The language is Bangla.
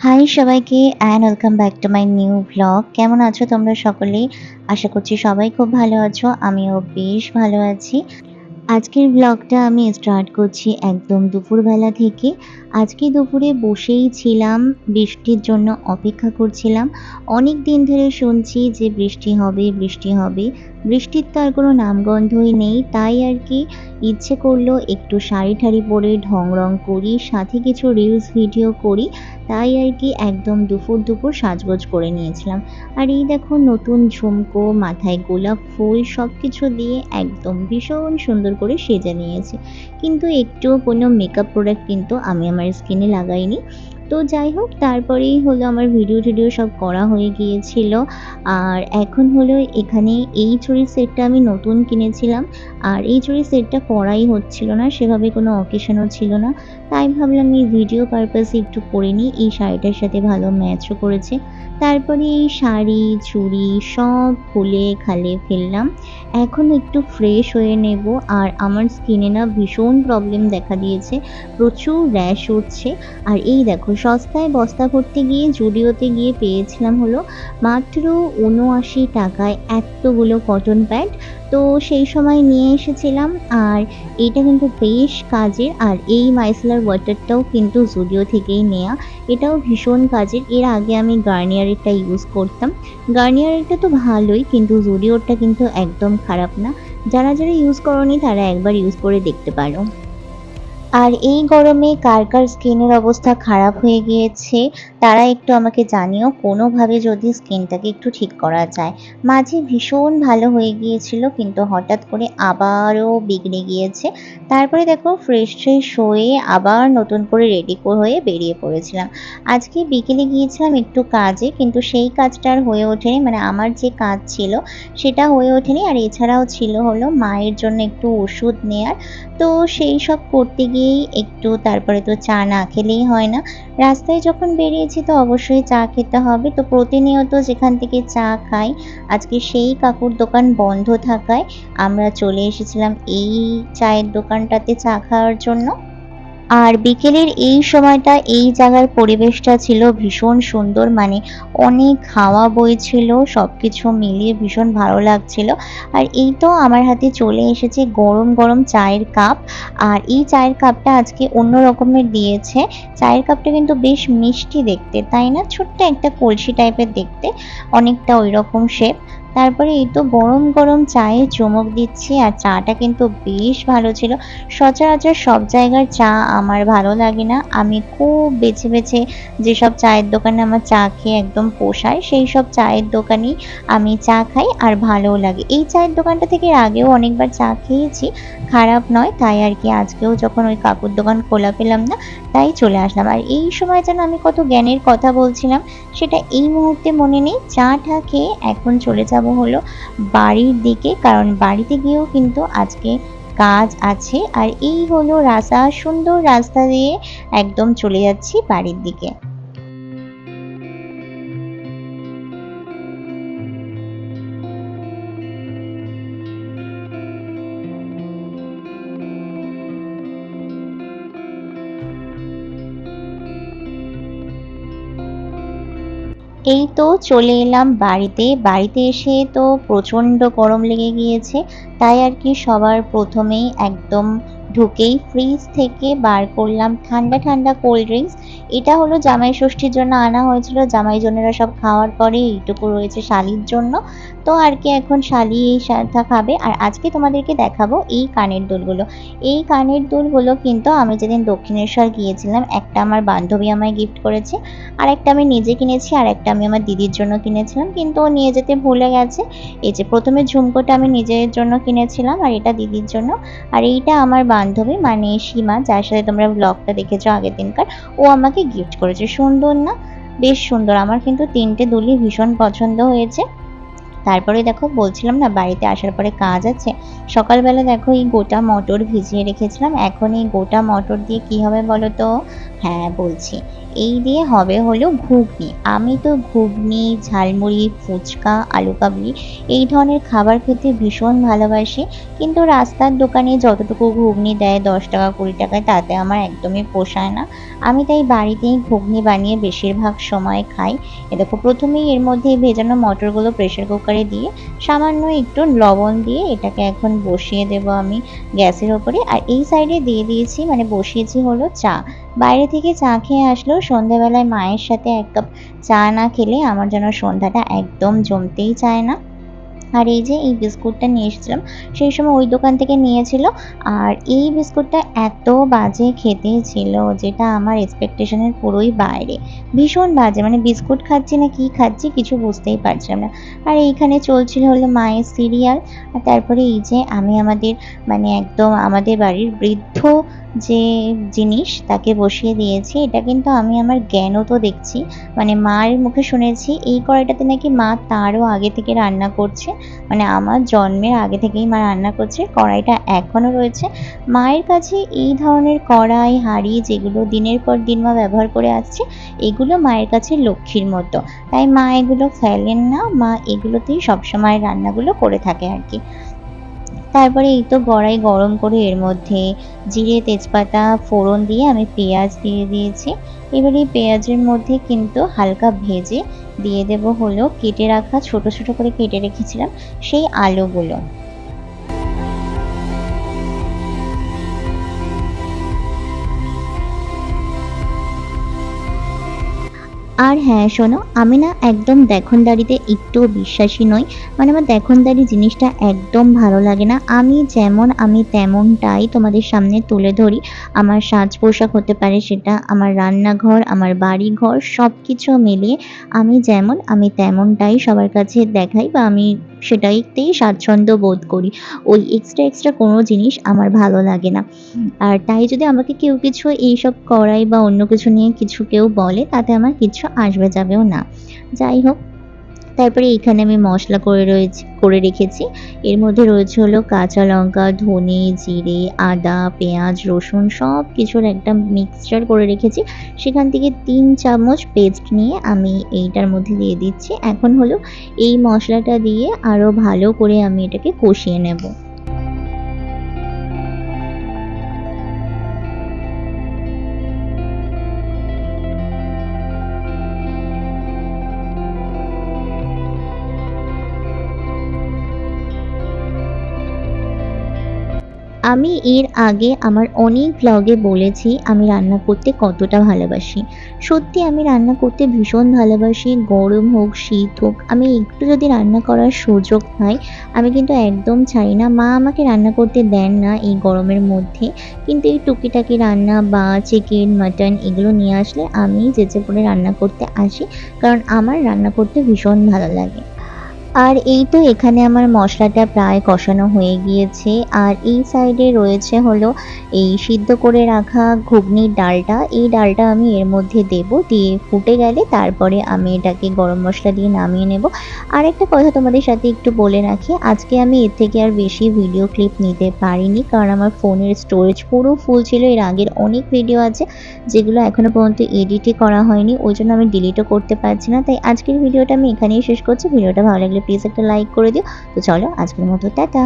হাই সবাইকে and welcome back to my new blog কেমন আছো তোমরা সকলেই আশা করছি সবাই খুব ভালো আছো, আমিও বেশ ভালো আছি। আজকের ব্লগটা আমি স্টার্ট করছি একদম দুপুরবেলা থেকে। আজকে দুপুরে বসেই ছিলাম, বৃষ্টির জন্য অপেক্ষা করছিলাম। অনেক দিন ধরে শুনছি যে বৃষ্টি হবে বৃষ্টি হবে। বৃষ্টির তো আর কোনো নামগন্ধই নেই, তাই আর কি ইচ্ছে করল একটু শাড়ি ঠাড়ি পরে ঢং রং করি, সাথে কিছু রিলস ভিডিও করি। তাই আর কি একদম দুপুর দুপুর সাজগোজ করে নিয়েছিলাম। আর এই দেখো নতুন ঝুমকো, মাথায় গোলাপ ফুল সব কিছু দিয়ে একদম ভীষণ সুন্দর করে সেজে নিয়েছি। কিন্তু একটুও কোনো মেকআপ প্রোডাক্ট কিন্তু আমি আমার স্কিনে লাগাইনি। তো যাই হোক, তারপরেই হলো আমার ভিডিও টিডিও সব করা হয়ে গিয়েছিল। আর এখন হলো এখানে এই চুরির সেটটা আমি নতুন কিনেছিলাম। আর এই চুরির সেটটা পরাই হচ্ছিল না, সেভাবে কোনো অকেশনও ছিল না। তাই ভাবলাম এই ভিডিও পারপাসে একটু পরে নিই। এই শাড়িটার সাথে ভালো ম্যাচও করেছে। তারপরে এই শাড়ি, চুড়ি সব খুলে খালে ফেললাম। এখন একটু ফ্রেশ হয়ে নেব। আর আমার স্কিনে না ভীষণ প্রবলেম দেখা দিয়েছে। প্রচুর র্যাশ উঠছে। আর এই দেখো সস্তায় বস্তা করতে গিয়ে জুডিওতে গিয়ে পেয়েছিলাম হলো মাত্র উনআশি টাকায় এতগুলো কটন প্যাড তো সেই সময় নিয়ে এসেছিলাম আর এটা কিন্তু বেশ কাজের আর এই মাইসেলার ওয়াটারটাও কিন্তু জুডিও থেকেই নেওয়া এটাও ভীষণ কাজের। এর আগে আমি গার্নিয়ারেরটা ইউজ করতাম। গার্নিয়ারেরটা তো ভালোই কিন্তু জুডিওরটা কিন্তু একদম খারাপ না। যারা যারা ইউজ করনি তারা একবার ইউজ করে দেখতে পারো। আর এই গরমে কার কার স্কিনের অবস্থা খারাপ হয়ে গিয়েছে, তারা একটু আমাকে জানিও, কোনোভাবে যদি স্কিনটাকে একটু ঠিক করা যায়। মাঝে ভীষণ ভালো হয়ে গিয়েছিল, কিন্তু হঠাৎ করে আবারও বিগড়ে গিয়েছে। তারপরে দেখো, ফ্রেশ ফ্রেশ হয়ে আবার নতুন করে রেডি হয়ে বেরিয়ে পড়েছিলাম। আজকে বিকেলে গিয়েছিলাম একটু কাজে, কিন্তু সেই কাজটা আর হয়ে ওঠেনি। মানে আমার যে কাজ ছিল, সেটা হয়ে ওঠেনি। আর এছাড়াও ছিল হলো মায়ের জন্য একটু ওষুধ নেয়ার। তো সেই সব করতে গিয়েই একটু তারপরে তো চা না খেলেই হয় না। রাস্তায় যখন বেরিয়েছি তো অবশ্যই চা খেতে হবে। তো প্রতিনিয়ত যেখান থেকে চা খাই, আজকে সেই কাকুর দোকান বন্ধ থাকায় আমরা চলে এসেছিলাম এই চায়ের দোকানটাতে চা খাওয়ার জন্য। আর বিকেলের এই সময়টা, এই জায়গার পরিবেশটা ছিল ভীষণ সুন্দর। মানে অনেক হাওয়া বইছিল সব কিছু মিলিয়ে ভীষণ ভালো লাগছিল। আর এই তো আমার হাতে চলে এসেছে গরম গরম চায়ের কাপ। আর এই চায়ের কাপটা আজকে অন্য রকমের দিয়েছে। চায়ের কাপটা কিন্তু বেশ মিষ্টি দেখতে, তাই না? ছোট্ট একটা কলসি টাইপের দেখতে, অনেকটা ওই রকম শেপ তারপরে এই তো গরম গরম চায়ে চুমুক দিচ্ছি আর চাটা কিন্তু বেশ ভালো ছিল। সচরাচর সব জায়গার চা আমার ভালো লাগে না। আমি খুব বেছে বেছে যেসব চায়ের দোকানে আমার চা খেয়ে একদম পোষায়, সেই সব চায়ের দোকানেই আমি চা খাই আর ভালোও লাগে। এই চায়ের দোকানটা থেকে আগেও অনেকবার চা খেয়েছি, খারাপ নয়, তাই আর কি আজকেও যখন ওই কাকুর দোকান খোলা পেলাম না, তাই চলে আসলাম। আর এই সময় যেন আমি কত জ্ঞানের কথা বলছিলাম, সেটা এই মুহূর্তে মনে নেই। চাটা খেয়ে এখন চলে যাব হলো বাড়ির দিকে, কারণ বাড়িতে গিয়েও কিন্তু আজকে কাজ আছে। আর এই হলো রাস্তা, সুন্দর রাস্তা দিয়ে একদম চলে যাচ্ছি বাড়ির দিকে। এই তো চলে এলাম বাড়িতে। বাড়িতে এসে তো প্রচণ্ড গরম লেগে গিয়েছে, তাই আর কি সবার প্রথমেই একদম ঢুকেই ফ্রিজ থেকে বার করলাম ঠান্ডা ঠান্ডা কোল্ড ড্রিঙ্কস এটা হলো জামাই ষষ্ঠীর জন্য আনা হয়েছিল। জামাই জনেরা সব খাওয়ার পরে এইটুকু রয়েছে শালির জন্য। তো আর কি এখন শালি এই সাথা খাবে। আর আজকে তোমাদেরকে দেখাবো এই কানের দুলগুলো। এই কানের দুলগুলো কিন্তু আমি যেদিন দক্ষিণেশ্বর গিয়েছিলাম, একটা আমার বান্ধবী আমায় গিফট করেছে, আর একটা আমি নিজে কিনেছি, আর একটা আমি আমার দিদির জন্য কিনেছিলাম। কিন্তু ও নিয়ে যেতে ভুলে গেছে। এই যে প্রথমে ঝুমকোটা আমি নিজের জন্য কিনেছিলাম, আর এটা দিদির জন্য। আর এইটা আমার বান্ধবী মানে সীমা, যার সাথে তোমরা ব্লগটা দেখেছ আগের দিনকার, ও আমাকে গিফট করেছে। সুন্দর না? বেশ সুন্দর। আমার কিন্তু তিনটে দুলই ভীষণ পছন্দ হয়েছে। তারপরে দেখো, বলছিলাম না বাড়িতে আসার পরে কাজ আছে। সকালবেলা দেখো এই গোটা মটর ভিজিয়ে রেখেছিলাম। এখন এই গোটা মটর দিয়ে কি হবে বলো তো? হ্যাঁ বলছি। এই দিয়ে হবে হলো ঘুগনি। আমি তো ঘুগনি, ঝালমুড়ি, ফুচকা, আলু কাবলি এই ধরনের খাবার খেতে ভীষণ ভালোবাসি। কিন্তু রাস্তার দোকানে যতটুকু ঘুগনি দেয় দশ টাকা, কুড়ি টাকায় তাতে আমার একদমই পোষায় না। আমি তাই বাড়িতেই ঘুগনি বানিয়ে বেশিরভাগ সময় খাই। এ দেখো, প্রথমেই এর মধ্যে ভেজানো মটরগুলো প্রেশার কুকারে দিয়ে সামান্য একটু লবণ দিয়ে এটাকে এখন বসিয়ে দেব আমি গ্যাসের ওপরে। আর এই সাইডে দিয়ে দিয়েছি মানে বসিয়েছি হলো চা। বাইরে থেকে চা খেয়ে আসলেও সন্ধ্যাবেলায় মায়ের সাথে এক কাপ চা না খেলে আমার যেন সন্ধ্যাটা একদম জমতেই চায় না। আর এই যে এই বিস্কুটটা নিয়ে এসেছিলাম, সেই সময় ওই দোকান থেকে নিয়েছিল। আর এই বিস্কুটটা এত বাজে খেতে ছিল যেটা আমার এক্সপেকটেশনের পুরোই বাইরে। ভীষণ বাজে মানে বিস্কুট খাচ্ছি না কি খাচ্ছি কিছু বুঝতেই পারছিলাম না। আর এইখানে চলছিল হলো মায়ের সিরিয়াল আর তারপরে এই যে আমি আমাদের মানে একদম আমাদের বাড়ির বৃদ্ধ যে জিনিস তাকে বসিয়ে দিয়েছি, এটা কিন্তু আমি আমার জ্ঞানও তো দেখছি। মানে মায়ের মুখে শুনেছি, এই কড়াইটাতে নাকি মা তারও আগে থেকে রান্না করছে। মানে আমার জন্মের আগে থেকেই মা রান্না করছে, কড়াইটা এখনও রয়েছে। মায়ের কাছে এই ধরনের কড়াই, হাঁড়ি যেগুলো দিনের পর দিন মা ব্যবহার করে আসছে, এগুলো মায়ের কাছে লক্ষ্মীর মতো। তাই মা এগুলো ফেলেন না, মা এগুলোতেই সবসময় রান্নাগুলো করে থাকে আর কি। তারপরে এই তো গড়াই গরম করে এর মধ্যে জিরে, তেজপাতা, ফোড়ন দিয়ে আমি পেঁয়াজ দিয়ে দিয়েছি। এবার এই পেঁয়াজের মধ্যে কিন্তু হালকা ভেজে দিয়ে দেব হলো কেটে রাখা, ছোট ছোট করে কেটে রেখেছিলাম সেই আলুগুলো। আর হ্যাঁ শোনো, আমি না একদম দেখনদারিতে একটুও বিশ্বাসী নই। মানে আমার দেখনদারি জিনিসটা একদম ভালো লাগে না। আমি যেমন, আমি তেমনটাই তোমাদের সামনে তুলে ধরি। আমার সাজ পোশাক হতে পারে সেটা আমার রান্নাঘর, আমার বাড়ি ঘর সব কিছু মিলিয়ে আমি যেমন, আমি তেমনটাই সবার কাছে দেখাই বা আমি সেটাইতেই স্বাচ্ছন্দ্য বোধ করি। ওই এক্সট্রা এক্সট্রা কোনো জিনিস আমার ভালো লাগে না। আর তাই যদি আমাকে কেউ কিছু এইসব করাই বা অন্য কিছু নিয়ে কিছু কেউ বলে, তাতে আমার কিছু আসবে, যাবেও না। যাই হোক, তারপরে এখানে আমি মশলা করে রয়েছি, করে রেখেছি। এর মধ্যে রয়েছে হলো কাঁচা লঙ্কা, ধনে, জিরে, আদা, পেঁয়াজ, রসুন সব কিছুর একটা মিক্সচার করে রেখেছি। সেখান থেকে তিন চামচ পেস্ট নিয়ে আমি এইটার মধ্যে দিয়ে দিচ্ছি। এখন হলো এই মশলাটা দিয়ে আরও ভালো করে আমি এটাকে কষিয়ে নেব। আমি এর আগে আমার অনেক ভ্লগে বলেছি আমি রান্না করতে কতটা ভালোবাসি। সত্যি আমি রান্না করতে ভীষণ ভালোবাসি, গরম হোক, শীত হোক, আমি একটু যদি রান্না করার সুযোগ পাই, আমি কিন্তু একদম ছাড়ি না। মা আমাকে রান্না করতে দেন না এই গরমের মধ্যে, কিন্তু এই টুকিটাকি রান্না বা চিকেন মাটন এগুলো নিয়ে আসলে আমি যেচে পড়ে রান্না করতে আসি, কারণ আমার রান্না করতে ভীষণ ভালো লাগে। আর এই তো এখানে আমার মশলাটা প্রায় কষানো হয়ে গিয়েছে। আর এই সাইডে রয়েছে হলো এই সিদ্ধ করে রাখা ঘুগনির ডালটা। এই ডালটা আমি এর মধ্যে দেব, দিয়ে ফুটে গেলে তারপরে আমি এটাকে গরম মশলা দিয়ে নামিয়ে নেব। আর একটা কথা তোমাদের সাথে একটু বলে রাখি, আজকে আমি এর থেকে আর বেশি ভিডিও ক্লিপ নিতে পারিনি, কারণ আমার ফোনের স্টোরেজ পুরো ফুল ছিল। এর আগের অনেক ভিডিও আছে যেগুলো এখনও পর্যন্ত এডিটই করা হয়নি, ওই জন্য আমি ডিলিটও করতে পারছি না। তাই আজকের ভিডিওটা আমি এখানেই শেষ করছি। ভিডিওটা ভালো লাগলে প্লিজ একটা লাইক করে দিও। তো চলো আজকের মতো টাটা!